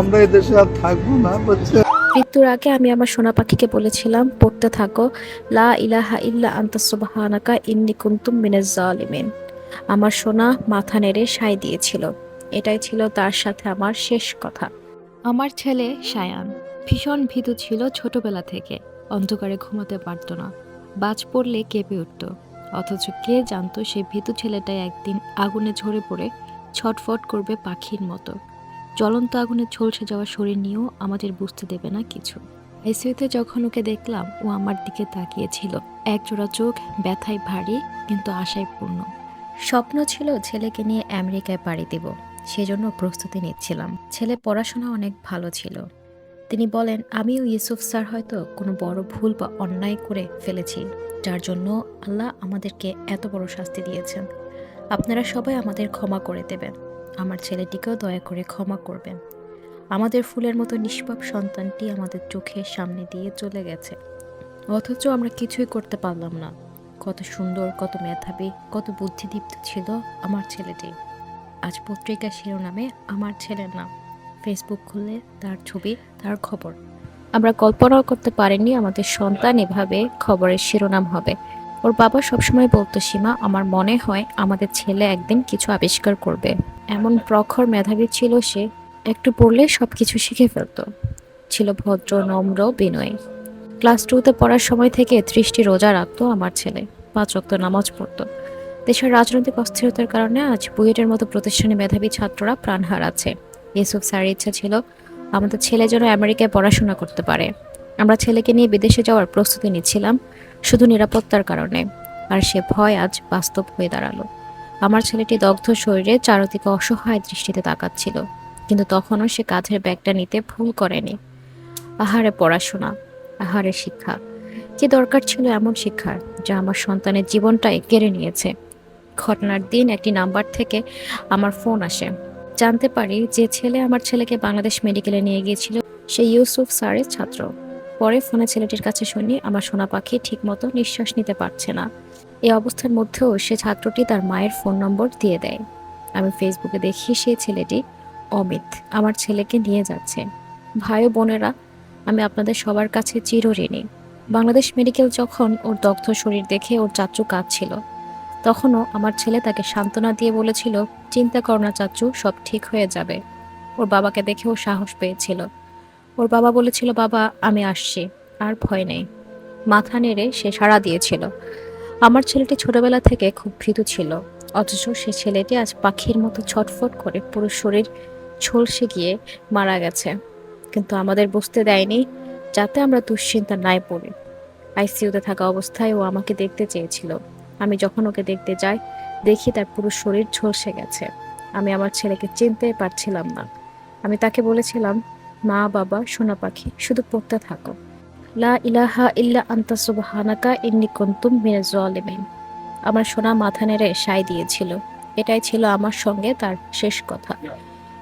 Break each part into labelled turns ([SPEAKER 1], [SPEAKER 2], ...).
[SPEAKER 1] আমরা এই দেশে আর থাকব না
[SPEAKER 2] মৃত্যুর আগে আমি আমার সোনা পাখিকে বলেছিলাম, পড়তে থাকো। লা ইলাহা ইল্লা আন্তা ইন্নি কুনতুম মিনাজ জালিমিন। আমার সোনা মাথা নেড়ে সাই দিয়েছিল। এটাই ছিল তার সাথে আমার শেষ কথা। আমার ছেলে সায়ান ভীষণ ভীতু ছিল ছোটবেলা থেকে। অন্ধকারে ঘুমাতে পারতো না। বাজ পড়লে কেঁপে উঠত। অথচ কে জানতো সেই ভীতু ছেলেটাই একদিন আগুনে ঝরে পড়ে ছটফট করবে পাখির মতো। জ্বলন্ত আগুনে ঝলসে যাওয়া শরীর নিয়েও আমাদের বুঝতে দেবে না কিছু। আইসিইউতে যখন ওকে দেখলাম, ও আমার দিকে তাকিয়েছিল। একজোড়া চোখ, ব্যথায় ভারী, কিন্তু আশায় পূর্ণ। স্বপ্ন ছিল ছেলেকে নিয়ে আমেরিকায় পাড়ি দেব। সেজন্য প্রস্তুতি নিচ্ছিলাম। ছেলে পড়াশোনা অনেক ভালো ছিল। তিনি বলেন, আমিও ইউসুফ স্যার হয়তো কোনো বড় ভুল বা অন্যায় করে ফেলেছি। যার জন্য আল্লাহ আমাদেরকে এত বড় শাস্তি দিয়েছেন। আপনারা সবাই আমাদের ক্ষমা করে দেবেন। আমার ছেলেটিকেও দয়া করে ক্ষমা করবেন। আমাদের ফুলের মতো নিষ্পাপ সন্তানটি আমাদের চোখের সামনে দিয়ে চলে গেছে। অথচ আমরা কিছুই করতে পারলাম না। কত সুন্দর, কত মেধাবী, কত বুদ্ধিদীপ্ত ছিল আমার ছেলেটি। আজ পত্রিকা শিরোনামে আমার ছেলের নাম। ফেসবুক খুললে তার ছবি, তার খবর। আমরা কল্পনাও করতে পারিনি আমাদের সন্তান এভাবে খবরের শিরোনাম হবে। ওর বাবা সবসময় বলতো, সীমা, আমার মনে হয় আমাদের ছেলে একদিন কিছু আবিষ্কার করবে। এমন প্রখর মেধাবী ছিল সে, একটু পড়লে সব কিছু শিখে ফেলতো। ছিল ভদ্র, নম্র, বিনয়ী। ক্লাস টুতে পড়ার সময় থেকে ত্রিশটি রোজা রাখতো আমার ছেলে। পাঁচ অক্ত নামাজ পড়তো। দেশের রাজনৈতিক অস্থিরতার কারণে আজ বুয়েটের মতো প্রতিষ্ঠানে মেধাবী ছাত্ররা প্রাণ হারাচ্ছে ইউসুফ স্যারের ইচ্ছা ছিল আমাদের ছেলে যেন আমেরিকায় পড়াশোনা করতে পারে। আমরা ছেলেকে নিয়ে বিদেশে যাওয়ার প্রস্তুতি নিচ্ছিলাম শুধু নিরাপত্তার কারণে, আর সে ভয় আজ বাস্তব হয়ে দাঁড়াল। আমার ছেলেটি দগ্ধ শরীরে চারদিকে অসহায় দৃষ্টিতে তাকাচ্ছিল, কিন্তু তখনও সে কাঁধের ব্যাগটা নিতে ভুল করেনি। আহারে পড়াশোনা, আহারে শিক্ষা, কি দরকার ছিল এমন শিক্ষার যা আমার সন্তানের জীবনটাই কেড়ে নিয়েছে? ঘটনার দিন একটি নাম্বার থেকে আমার ফোন আসে। জানতে পারি যে ছেলে আমার ছেলেকে বাংলাদেশ মেডিকেলে নিয়ে গিয়েছিল, সে ইউসুফ স্যারের ছাত্র। পরে ফোনে ছেলেটির কাছে শুনি, আমার সোনা পাখি ঠিকমতো নিঃশ্বাস নিতে পারছে না। এই অবস্থার মধ্যেও সে ছাত্রটি তার মায়ের ফোন নম্বর দিয়ে দেয়। আমি ফেসবুকে দেখি সেই ছেলেটি অমিত, আমার ছেলেকে নিয়ে যাচ্ছে। ভাই ও বোনেরা, আমি আপনাদের সবার কাছে চিরঋণী। বাংলাদেশ মেডিকেল যখন ওর দগ্ধ শরীর দেখে ওর চাচু কাঁদছিল, তখনও আমার ছেলে তাকে সান্ত্বনা দিয়ে বলেছিল, চিন্তা করো না চাচু সব ঠিক হয়ে যাবে। ওর বাবাকে দেখে ও সাহস পেয়েছিল। ওর বাবা বলেছিল, বাবা, আমি আসছি, আর ভয় নেই। মাথা নেড়ে সে সাড়া দিয়েছিল। আমার ছেলেটি ছোটবেলা থেকে খুব ভীতু ছিল, অথচ সে ছেলেটি আজ পাখির মতো ছটফট করে পুরো শরীর ঝলসে গিয়ে মারা গেছে। কিন্তু আমাদের বুঝতে দেয়নি যাতে আমরা দুশ্চিন্তা নাই পড়ি। আইসিইউতে থাকা অবস্থায় ও আমাকে দেখতে চেয়েছিল। আমি যখন ওকে দেখতে যাই, দেখি তার পুরো শরীর ঝলসে গেছে। আমি আমার ছেলেকে চিনতে পারছিলাম না। আমি তাকে বলেছিলাম মা, বাবা, সোনা পাখি, শুধু পড়তে থাকো। লা ইলাহা ইল্লা আন্তা সুবহানাকা, ইন্নি কুনতুম মিনাজ আমার সোনা মাথা নেড়ে সাই দিয়েছিল। এটাই ছিল আমার সঙ্গে তার শেষ কথা।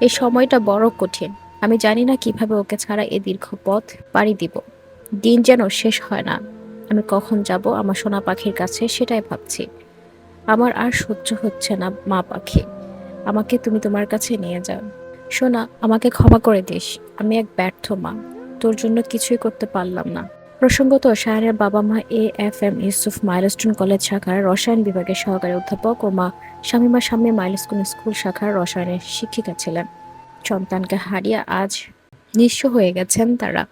[SPEAKER 2] এই সময়টা বড় কঠিন। আমি জানি না কীভাবে ওকে ছাড়া এ দীর্ঘ পথ পাড়ি দিব। দিন যেন শেষ হয় না। আমি কখন যাব আমার সোনা পাখির কাছে সেটাই ভাবছি। আমার আর সহ্য হচ্ছে না মা পাখি। আমাকে তুমি তোমার কাছে নিয়ে যাও। সোনা আমাকে ক্ষমা করে দিস। আমি এক ব্যর্থ মা। তোর জন্য কিছুই করতে পারলাম না। প্রসঙ্গত শাহরের বাবা মা A F M, Yusuf milestone college শাখার রসায়ন বিভাগের সহকারী অধ্যাপক ও মা শামিমা স্বামী মাইলস্টোন স্কুল শাখার রসায়নের শিক্ষিকা ছিলেন। সন্তানকে হারিয়ে আজ নিঃস্ব হয়ে গেছেন তারা।